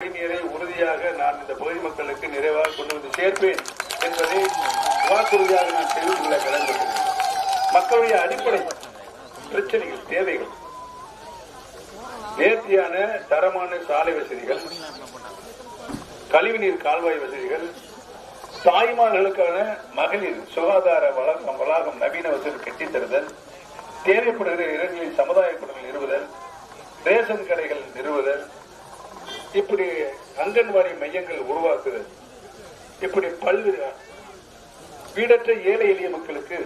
நீரை உறுதியாக நான் இந்த பகுதி மக்களுக்கு நிறைவாக கொண்டு வந்து சேர்ப்பேன் என்பதை வாக்குறுதியாக நான் தெரிவித்துள்ள கடன்பட்டிருக்கிறேன் மக்களுடைய அடிப்படை பிரச்சனைகள் தேவைகள். நேர்த்தியான தரமான சாலை வசதிகள் கழிவுநீர் கால்வாய் வசதிகள் தாய்மார்களுக்கான மகளிர் சுகாதார வளாகம் வளாகம் நவீன வசதி கட்டித்தருதல் தேவைப்படுகிற இடங்களில் சமுதாய கூடங்கள் நிறுவுதல் ரேஷன் கடைகள் நிறுவுதல் இப்படி அங்கன்வாடி மையங்கள் உருவாக்குதல் இப்படி பல்வேறு வீடற்ற ஏழை எளிய மக்களுக்கு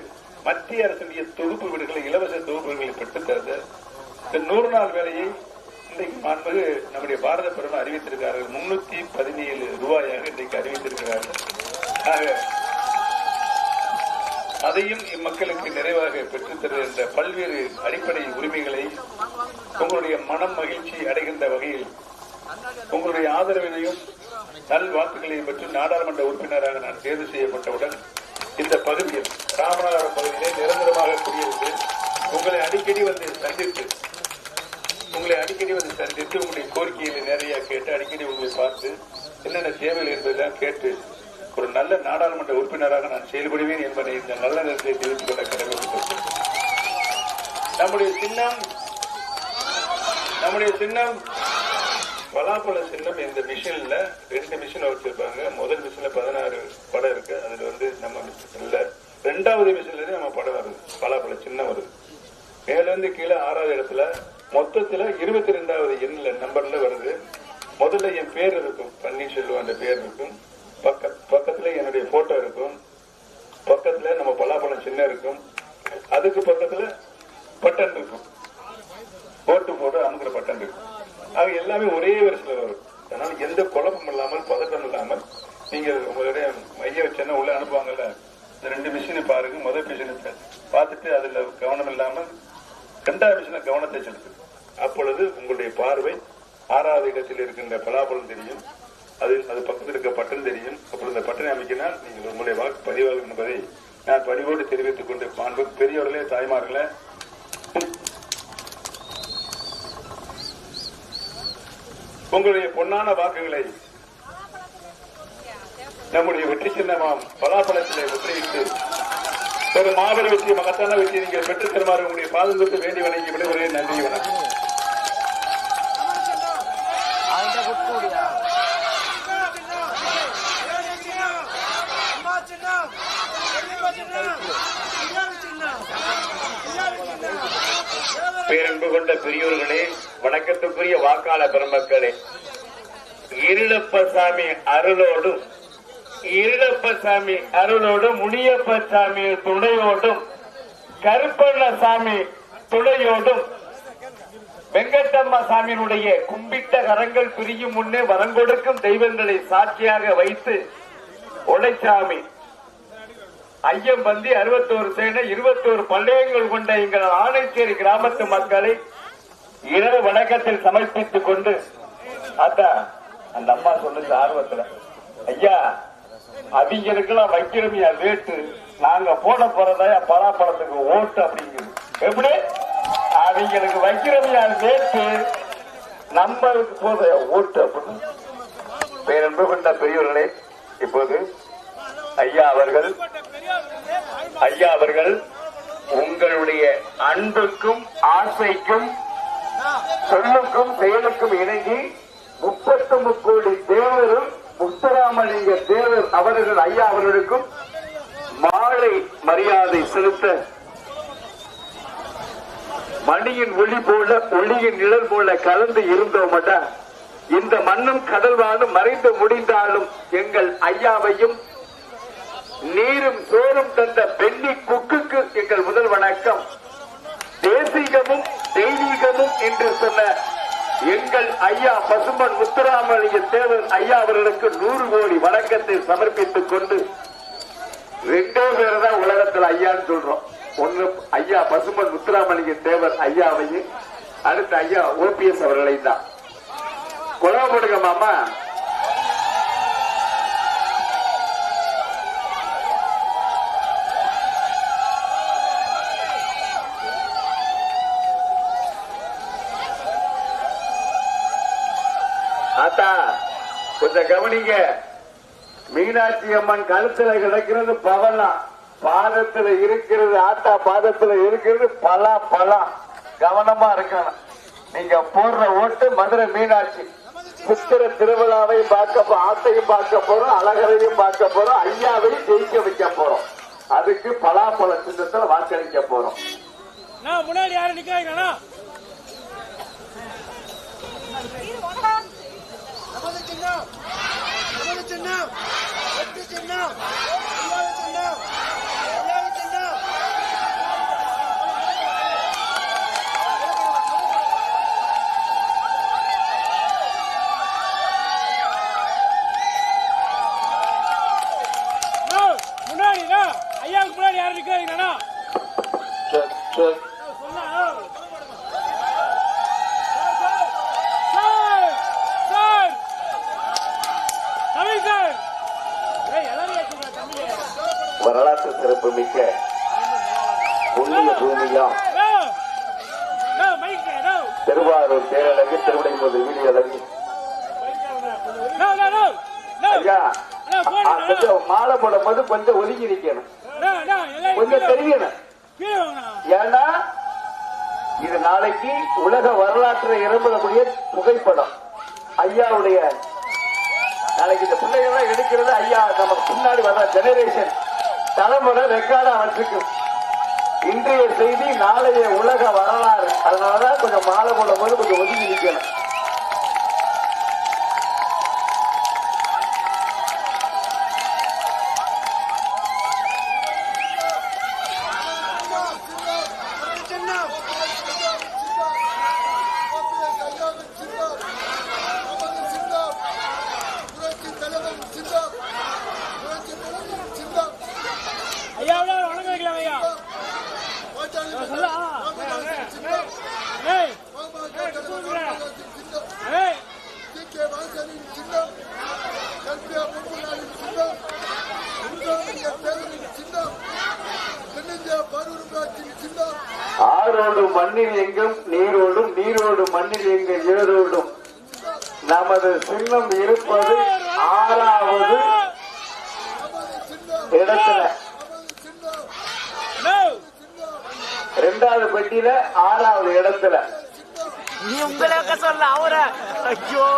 மத்திய அரசுடைய தொகுப்பு வீடுகளை இலவச தொகுப்பு வீடுகளை பெற்றுத்தருது இந்த நூறு நாள் வேலையை இன்றைக்கு மாண்பது நம்முடைய பாரத பிரதமர் அறிவித்திருக்கிறார்கள். முன்னூத்தி பதினேழு ரூபாயாக இன்றைக்கு அறிவித்திருக்கிறார்கள். ஆக அதையும் இம்மக்களுக்கு நிறைவாக பெற்றுத்தருகின்ற பல்வேறு அடிப்படை உரிமைகளை உங்களுடைய மனம் மகிழ்ச்சி அடைகின்ற வகையில் உங்களுடைய ஆதரவினையும் நல் வாக்குகளையும் பெற்று நாடாளுமன்ற உறுப்பினராக நான் தேர்வு செய்யப்பட்டவுடன் இந்த பகுதியில் ராமநாதபுரம் பகுதியிலே நிரந்தரமாக குடியிருந்து உங்களை அடிக்கடி வந்து சந்தித்து உங்களை அடிக்கடி வந்து சந்தித்து உங்களுடைய கோரிக்கைகளை நிறைய கேட்டு அடிக்கடி உங்களை பார்த்து என்னென்ன தேவைகள் என்பதெல்லாம் கேட்டு ஒரு நல்ல நாடாளுமன்ற உறுப்பினராக நான் செயல்படுவேன் என்பதை இந்த நல்ல நேரத்தை தெரிவித்துக் கொள்ள கடமை நம்முடைய சின்னம் நம்முடைய சின்னம் பலாப்பழ சின்னம் இந்த மிஷின்ல ரெண்டு மிஷின் வச்சிருப்பாங்க. முதல் மிஷின்ல பதினாறு படம் இருக்கு. அதுல வந்து நம்ம மிஷின்ல ரெண்டாவது மிஷின்ல நம்ம படம் வருது. பலாப்பழ சின்னம் வருது. மேலிருந்து கீழே ஆறாவது இடத்துல மொத்தத்துல இருபத்தி ரெண்டாவது எண்ணில் நம்பர்ல வருது. முதல்ல என் பேர் இருக்கும். பன்னீர்செல்வம் என்ற பேர் இருக்கும். பக்க பக்கத்துல என்னுடைய போட்டோ இருக்கும். பக்கத்துல நம்ம பலாப்பழம் சின்ன இருக்கும். அதுக்கு பக்கத்துல பட்டன் இருக்கும். போட்டு போட்டு அமுக்கிற பட்டன் இருக்கும். ஆக எல்லாமே ஒரே வருஷத்துல வரும். அதனால எந்த குழப்பம் இல்லாமல் பதட்டம் இல்லாமல் நீங்கள் உங்களுடைய மைய வச்சேன்னா உள்ள அனுப்புவாங்கல்ல? இந்த ரெண்டு மிஷினை பாருங்க முதல் மிஷினை பார்த்துட்டு அதுல கவனம் இல்லாமல் ரெண்டாவது மிஷினை கவனத்தை செலுத்து அப்பொழுது உங்களுடைய பார்வை ஆறாவது இடத்தில் இருக்கின்ற பலாபலம் தெரியும். அது அது பக்கத்தில் இருக்க பட்டன் தெரியும். அப்பொழுது இந்த பட்டனை அமைக்கினால் நீங்கள் உங்களுடைய வாக்கு பதிவாகும் என்பதை நான் பணிவோடு தெரிவித்துக் கொண்டு மாண்பு பெரியவர்களே தாய்மார்களே உங்களுடைய பொன்னான வாக்குகளை நம்முடைய வெற்றி சின்னமாம் பலாபலத்திலே வெற்றியிட்டு ஒரு மாபெரும் வெற்றி மகத்தான வெற்றி நீங்கள் பெற்றுத் தருமாறு உங்களுடைய பாதுகாப்பு வேண்டி வணங்கி விடுகிறேன். நன்றி வணக்கம். பேரன்பு கொண்ட பெரியோர்களே வணக்கத்துக்குரிய வாக்காள பெருமக்களே. இருளப்பசாமி அருளோடும் இருளப்பசாமி அருளோடும் முனியப்பசாமி துணையோடும் கருப்பண்ணசாமி துணையோடும் வெங்கட்டம்மா சாமியினுடைய கும்பிட்ட கரங்கள் பிரியும் முன்னே வரங்கொடுக்கும் தெய்வங்களை சாட்சியாக வைத்து ஒடைச்சாமி ஐயம் பந்தி அறுபத்தோரு சேனை இருபத்தோரு பள்ளியங்கள் கொண்ட எங்கள் ஆணைச்சேரி கிராமத்து மக்களை இரவு வணக்கத்தில் சமர்ப்பித்துக் கொண்டு அத்தா அந்த அம்மா சொல்லுது ஆர்வத்துல ஐயா அவங்களுக்கெல்லாம் வைக்கிறோமியா வேட்டு. நாங்க போட போறதா பலாப்பழத்துக்கு ஓட்டு அப்படிங்கிறது எப்படி? அவங்களுக்கு வைக்கிறோமியா வேட்டு. நம்மளுக்கு போத ஓட்டு அப்படின்னு. பேரன்பு கொண்ட பெரியவர்களே இப்போது ஐயா அவர்கள் ஐயா அவர்கள் உங்களுடைய அன்புக்கும் ஆசைக்கும் சொல்லுக்கும் செயலுக்கும் இணங்கி முப்பத்தி முக்கோடி தேவரும் முத்துராமலிங்க தேவர் அவர்கள் ஐயா அவர்களுக்கும் மாலை மரியாதை செலுத்த மணியின் ஒளி போல ஒளியின் நிழல் போல கலந்து இருந்தோமடா. இந்த மண்ணும் கடல் வாழும் மறைந்து முடிந்தாலும் எங்கள் ஐயாவையும் நீரும் சோறும் தந்த பெண்ணி குக்குக்கு எங்கள் முதல் வணக்கம். தேசிகமும் தெய்வீகமும் என்று சொன்ன எங்கள் ஐயா பசுமன் முத்துராமலிங்க தேவர் ஐயா அவர்களுக்கு நூறு கோடி வணக்கத்தை சமர்ப்பித்துக் கொண்டு ரெண்டே பேர் தான் உலகத்தில் ஐயான்னு சொல்றோம். ஒன்னு ஐயா பசுமன் முத்துராமலிங்க தேவர் ஐயாவையும் அடுத்த ஐயா ஓபிஎஸ் அவர்களையும் தான். குழம்பு மாமா ஆத்தா கொஞ்சம் கவனிங்க. மீனாட்சி அம்மன் கழுத்துல கிடக்கிறது பவளம். பாதத்துல இருக்கிறது ஆத்தா பாதத்துல இருக்கிறது பலா பலா. கவனமா இருக்கணும். நீங்க போடுற ஓட்டு மதுரை மீனாட்சி. சித்திர திருவிழாவை பார்க்க ஆத்தையும் பார்க்க போறோம் அழகரையும் பார்க்க போறோம் ஐயாவையும் ஜெயிக்க வைக்க போறோம். அதுக்கு பலாப்பழ சின்னத்துல வாக்களிக்க போறோம். முன்னாடி யாரும் நிக்கிறாங்க நமது சின்னம் நமது வரலாற்று சிறப்பு மிக்க புண்ணிய பூமியாம் திருவாரூர் பேரழகு திருவிடைமுது வீடு அழகு. கொஞ்சம் மாலை போடும் போது கொஞ்சம் ஒதுங்கி இருக்கணும் கொஞ்சம் தெரியணும் ஏன்னா இது நாளைக்கு உலக வரலாற்றை இறம்பக்கூடிய புகைப்படம். ஐயாவுடைய நாளைக்கு இந்த பிள்ளைகள்லாம் எடுக்கிறது ஐயா நமக்கு பின்னாடி வர ஜெனரேஷன் தலைமுறை ரெக்கார்டா வச்சிருக்கும் இன்றைய செய்தி நாளைய உலக வரலாறு. அதனாலதான் கொஞ்சம் மாலை போடும் போது கொஞ்சம் ஒதுங்கி நிற்கணும் நீரோடும் மண்ணில் எங்கும் நீரோடும் நீரோடும் மண்ணில் எங்க ஈரோடும் நமது சின்னம் இருப்பது ஆறாவது இடத்துல. ரெண்டாவது பெட்டியில ஆறாவது இடத்துல. சொல்ல அவர. ஐயோ.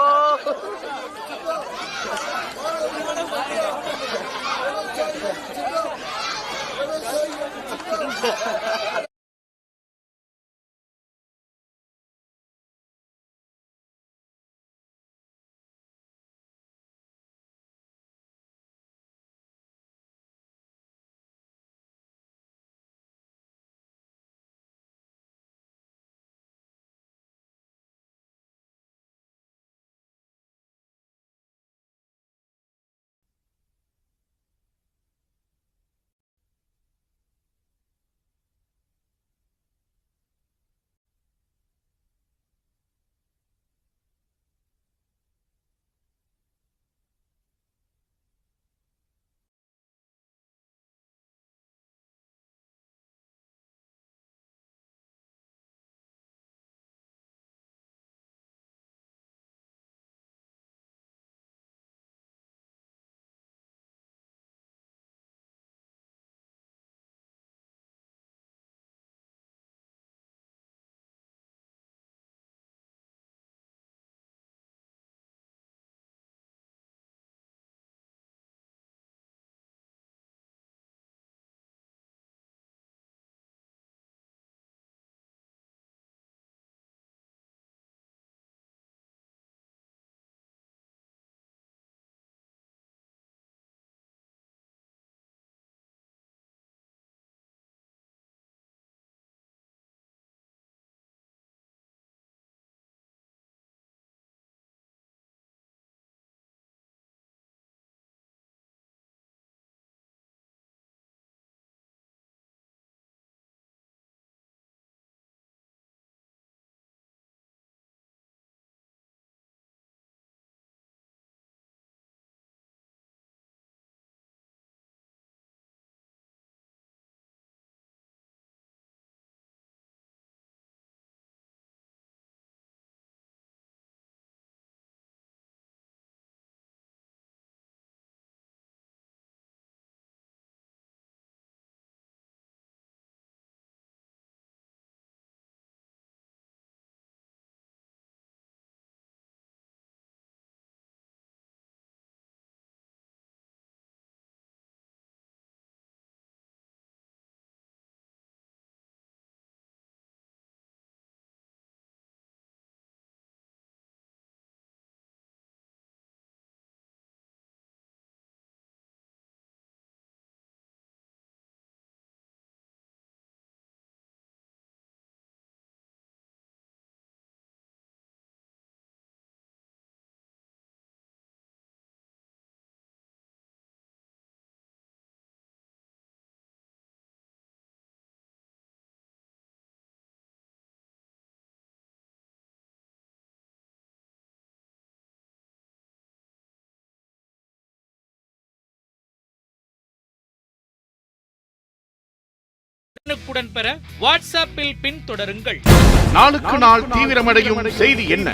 உடனுக்குடன் பெற வாட்ஸ்அப்பில் பின்தொடருங்கள். நாளுக்கு நாள் தீவிரமடையும் செய்தி என்ன?